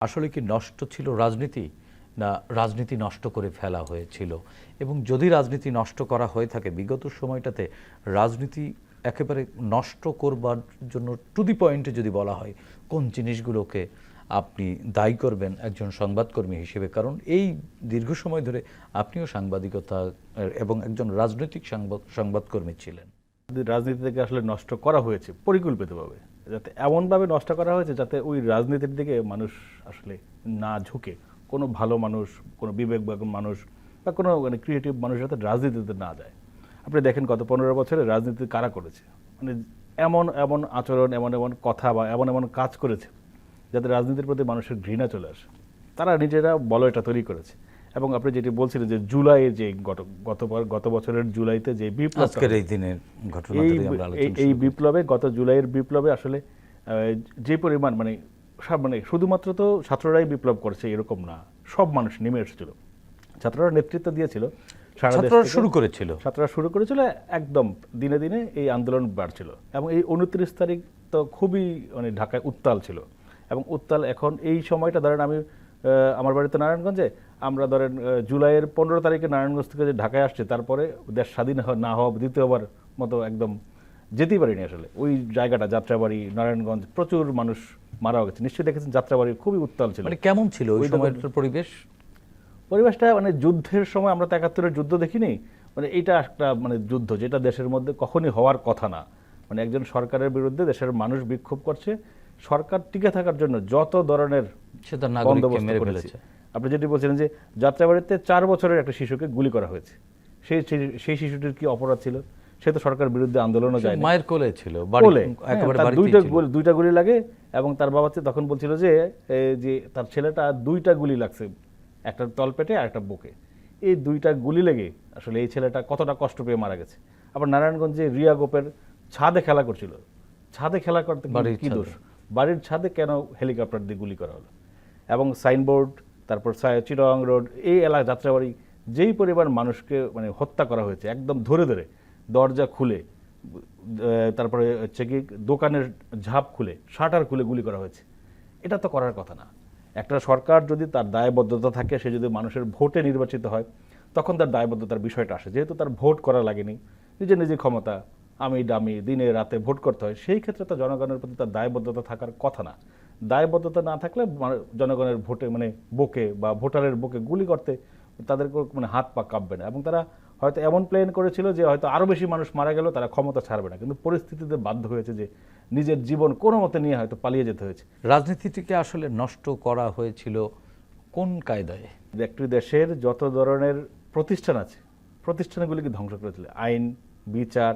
আসলে কি নষ্ট ছিল রাজনীতি? না রাজনীতি নষ্ট করে ফেলা হয়েছিল? এবং যদি রাজনীতি নষ্ট করা হয়ে থাকে, বিগত সময়টাতে রাজনীতি একেবারে নষ্ট করবার জন্য টু দি পয়েন্টে যদি বলা হয়, কোন জিনিসগুলোকে আপনি দায়ী করবেন একজন সংবাদকর্মী হিসেবে? কারণ এই দীর্ঘ সময় ধরে আপনিও সাংবাদিকতা এবং একজন রাজনৈতিক সংবাদ, সংবাদকর্মী ছিলেন। রাজনীতি থেকে আসলে নষ্ট করা হয়েছে পরিকল্পিতভাবে। যাতে এমনভাবে নষ্ট করা হয়েছে যাতে ওই রাজনীতির দিকে মানুষ আসলে না ঝুঁকে। কোনো ভালো মানুষ, কোনো বিবেকবান মানুষ বা কোনো মানে ক্রিয়েটিভ মানুষ যাতে রাজনীতিতে না যায়। আপনি দেখেন গত পনেরো বছরে রাজনীতি কারা করেছে? মানে এমন এমন আচরণ, এমন এমন কথা বা এমন এমন কাজ করেছে যাতে রাজনীতির প্রতি মানুষের ঘৃণা চলে আসে। তারা নিজেরা বলয়টা তৈরি করেছে। এবং আপনি যেটি বলছিলেন যে জুলাইয়ে যে গত গতবার গত বছরের জুলাইতে যে বিপ্লব আজকের এই দিনের ঘটনা এই বিপ্লবে গত জুলাইয়ের বিপ্লবে আসলে যে পরিমাণ মানে সব মানে শুধুমাত্র তো ছাত্ররাই বিপ্লব করছে এরকম না সব মানুষ নেমে এসেছিল। ছাত্ররা নেতৃত্ব দিয়েছিল ছাত্ররা শুরু করেছিল। ছাত্ররা শুরু করেছিল একদম দিনে দিনে এই আন্দোলন বাড়ছিল এবং এই উনত্রিশ তারিখ তো খুবই মানে ঢাকায় উত্তাল ছিল। এবং উত্তাল এখন এই সময়টা ধরেন আমি আমার বাড়িতে নারায়ণগঞ্জে। আমরা ধরেন জুলাইয়ের পনেরো তারিখে নারায়ণগঞ্জ থেকে যে ঢাকায় আসছে তারপরে দেশ স্বাধীন না হওয়া দ্বিতীয়বার মতো একদম যেতেই পারিনি আসলে। ওই জায়গাটা যাত্রাবাড়ি নারায়ণগঞ্জ প্রচুর মানুষ মারা গেছে। নিশ্চয়ই দেখেছেন যাত্রাবাড়ি খুবই উত্তাল ছিল। মানে কেমন ছিল ওই ওই সময়টার পরিবেশ? পরিবেশটা মানে যুদ্ধের সময় আমরা তো একাত্তরের যুদ্ধ দেখিনি। মানে এটা একটা মানে যুদ্ধ যেটা দেশের মধ্যে কখনই হওয়ার কথা না। মানে একজন সরকারের বিরুদ্ধে দেশের মানুষ বিক্ষোভ করছে। সরকার টিকে থাকার জন্য যত ধরনের সে নাগরিককে মেরে ফেলেছে। আপনি যেটি বলছিলেন যে যাত্রাবাড়িতে চার বছরের একটা শিশুকে গুলি করা হয়েছে। সেই সেই- শিশুটির কি অপরাধ ছিল? সে তো সরকার বিরুদ্ধে আন্দোলনও যায় মায়ের কোলে ছিল কোলে? হ্যাঁ, দুইটা গুলি দুইটা গুলি লাগে এবং তার বাবা তখন বলছিল যে যে তার ছেলেটা দুইটা গুলি লাগছে একটা তলপেটে আর একটা বুকে। এই দুইটা গুলি লেগে আসলে এই ছেলেটা কতটা কষ্ট পেয়ে মারা গেছে। আবার নারায়ণগঞ্জে রিয়া গোপের ছাদে খেলা করছিল। ছাদে খেলা করতে কি দোষ? বাড়ির ছাদে কেন হেলিকপ্টার দিয়ে গুলি করা হলো? এবং সাইনবোর্ড, তারপর চিটাগাং রোড, এই এলাকা যাত্রাবাড়ি, যেই পরিমাণ মানুষকে মানে হত্যা করা হয়েছে, একদম ধরে ধরে, দরজা খুলে তারপরে হচ্ছে কি, দোকানের ঝাঁপ খুলে, শাটার খুলে গুলি করা হয়েছে। এটা তো করার কথা না। একটা সরকার যদি তার দায়বদ্ধতা থাকে, সে যদি মানুষের ভোটে নির্বাচিত হয়, তখন তার দায়বদ্ধতার বিষয়টা আসে। যেহেতু তার ভোট করা লাগেনি নিজে নিজে ক্ষমতা, আমি ডামি দিনে, রাতে ভোট করতে হয়, সেই ক্ষেত্রে তো জনগণের প্রতি তার দায়বদ্ধতা থাকার কথা না। দায়বদ্ধতা না থাকলে মানে জনগণের ভোটে মানে বুকে বা ভোটারের বুকে গুলি করতে তাদের মানে হাত পা কাঁপবে না। এবং তারা হয়তো এমন প্ল্যান করেছিল যে হয়তো আরও বেশি মানুষ মারা গেল তারা ক্ষমতা ছাড়বে না। কিন্তু পরিস্থিতিতে বাধ্য হয়েছে যে নিজের জীবন কোনো মতে নিয়ে হয়তো পালিয়ে যেতে হয়েছে। রাজনীতিটিকে আসলে নষ্ট করা হয়েছিল কোন কায়দায়? একটি দেশের যত ধরনের প্রতিষ্ঠান আছে প্রতিষ্ঠানগুলিকে ধ্বংস করেছিল। আইন বিচার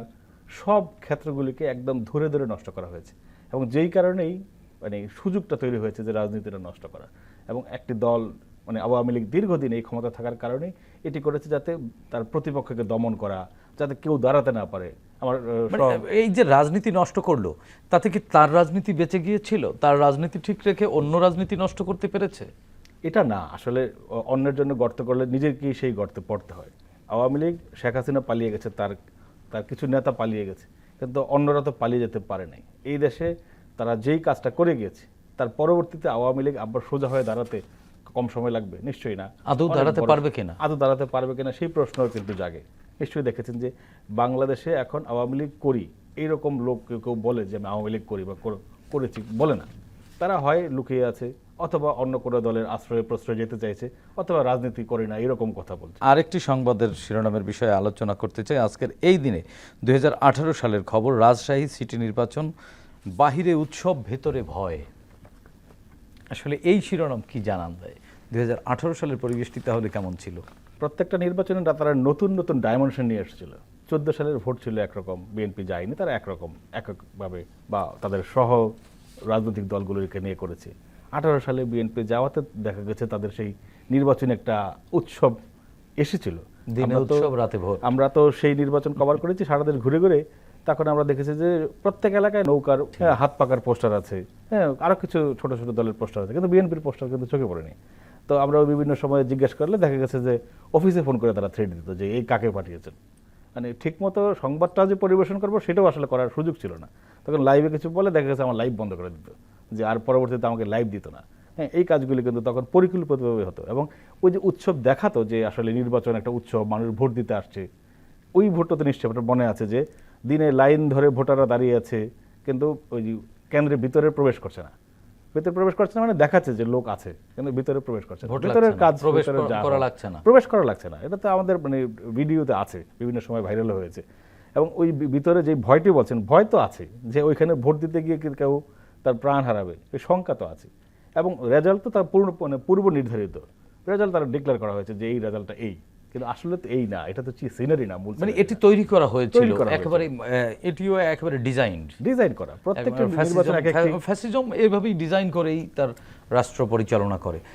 সব ক্ষেত্রগুলিকে একদম ধরে ধরে নষ্ট করা হয়েছে। এবং যেই কারণেই মানে সুযোগটা তৈরি হয়েছে যে রাজনীতিটা নষ্ট করা এবং একটি দল মানে আওয়ামী লীগ দীর্ঘদিন এই ক্ষমতা থাকার কারণে এটি করেছে যাতে তার প্রতিপক্ষকে দমন করা যাতে কেউ দাঁড়াতে না পারে। আমার মানে এই যে রাজনীতি নষ্ট করল তাতে কি তার রাজনীতি বেঁচে গিয়েছিল? তার রাজনীতি ঠিক রেখে অন্য রাজনীতি নষ্ট করতে পেরেছে? এটা না আসলে অন্যের জন্য গর্ত করলে নিজেকেই সেই গর্তে পড়তে হয়। আওয়ামী লীগ শেখ হাসিনা পালিয়ে গেছে তার তার কিছু নেতা পালিয়ে গেছে কিন্তু অন্যরা তো পালিয়ে যেতে পারে নাই। এই দেশে তারা যেই কাজটা করে গিয়েছে তার পরবর্তীতে আওয়ামী লীগ আবার সোজা হয়ে দাঁড়াতে কম সময় লাগবে নিশ্চয়ই না। আদৌ দাঁড়াতে পারবে কিনা? আদৌ দাঁড়াতে পারবে কিনা সেই প্রশ্নও কিন্তু জাগে। নিশ্চয়ই দেখেছেন যে বাংলাদেশে এখন আওয়ামী লীগ করি এইরকম লোক কেউ কেউ বলে যে আমি আওয়ামী লীগ করি বা করেছি বলে না। তারা হয় লুকিয়ে আছে অথবা অন্য কোনো দলের আশ্রয়ে প্রশ্রয় যেতে চাইছে অথবা রাজনীতি করে না এরকম কথা বলছে। আরেকটি সংবাদের শিরোনামের বিষয়ে আলোচনা করতে চাই। আজকের এই দিনে দুই হাজার আঠারো সালের খবর রাজশাহী সিটি নির্বাচন বাহিরে উৎসব ভেতরে ভয়। আসলে এই শিরোনাম কি জানান দেয়? দুই হাজার আঠারো সালের পরিবেশটি তাহলে কেমন ছিল? প্রত্যেকটা নির্বাচনে তারা নতুন নতুন ডাইমেনশন নিয়ে এসেছিল। চোদ্দ সালের ভোট ছিল একরকম বিএনপি যায়নি তারা একরকম এককভাবে বা তাদের সহ রাজনৈতিক দলগুলোকে নিয়ে করেছে। আঠারো সালে বিএনপি যাওয়াতে দেখা গেছে তাদের সেই নির্বাচনে একটা উৎসব এসেছিল। দিনে আমরা উৎসব, রাতে ভোট। আমরা তো সেই নির্বাচন কভার করেছি সারা দেশ ঘুরে ঘুরে তখন আমরা দেখেছি যে প্রত্যেক এলাকায় নৌকার হ্যাঁ, হাত পাকার পোস্টার আছে। হ্যাঁ আরও কিছু ছোট ছোট দলের পোস্টার আছে কিন্তু বিএনপির পোস্টার কিন্তু চোখে পড়েনি। তো আমরা বিভিন্ন সময় জিজ্ঞেস করলে দেখা গেছে যে অফিসে ফোন করে তারা থ্রেড দিত যে এই কাকে পাঠিয়েছেন। মানে ঠিকমতো সংবাদটা যে পরিবেশন করব সেটাও আসলে করার সুযোগ ছিল না। তখন লাইভে কিছু বলে দেখা গেছে আমার লাইভ বন্ধ করে দিত যে আর পরবর্তীতে আমাকে লাইভ দিত না। হ্যাঁ এই কাজগুলি কিন্তু তখন পরিকল্পিতভাবে হতো এবং ওই যে উৎসব দেখাতো যে আসলে নির্বাচন একটা উৎসব মানুষ ভোট দিতে আসছে ওই ভোটটা তো নিশ্চয় আপনার মনে আছে যে দিনে লাইন ধরে ভোটাররা দাঁড়িয়ে আছে কিন্তু ওই যে কেন্দ্রের ভিতরে প্রবেশ করছে না। ভিতরে প্রবেশ করছে না মানে দেখাচ্ছে যে লোক আছে কিন্তু ভিতরে প্রবেশ করছে ভিতরের কাজ প্রবেশ করা- লাগছে না। প্রবেশ করা লাগছে না। এটা তো আমাদের মানে ভিডিওতে আছে বিভিন্ন সময় ভাইরাল হয়েছে। এবং ওই ভিতরে যে ভয়টি বলছেন ভয় তো আছে যে ওইখানে ভোট দিতে গিয়ে কি কেউ তার প্রাণ হারাবে এই শঙ্কা তো আছে। এবং রেজাল্ট তো তার পূর্ণ মানে পূর্ব নির্ধারিত রেজাল্ট তারা ডিক্লেয়ার করা হয়েছে যে এই রেজাল্টটা এই। কিন্তু আসলে তো এই না এটা তো সিনারি না মূল মানে এটি তৈরি করা হয়েছিল। একেবারে এটিও একেবারে ডিজাইন ডিজাইন করা প্রত্যেকটা নির্বাচন ফ্যাসিজম এভাবেই ডিজাইন করেই তার রাষ্ট্র পরিচালনা করে।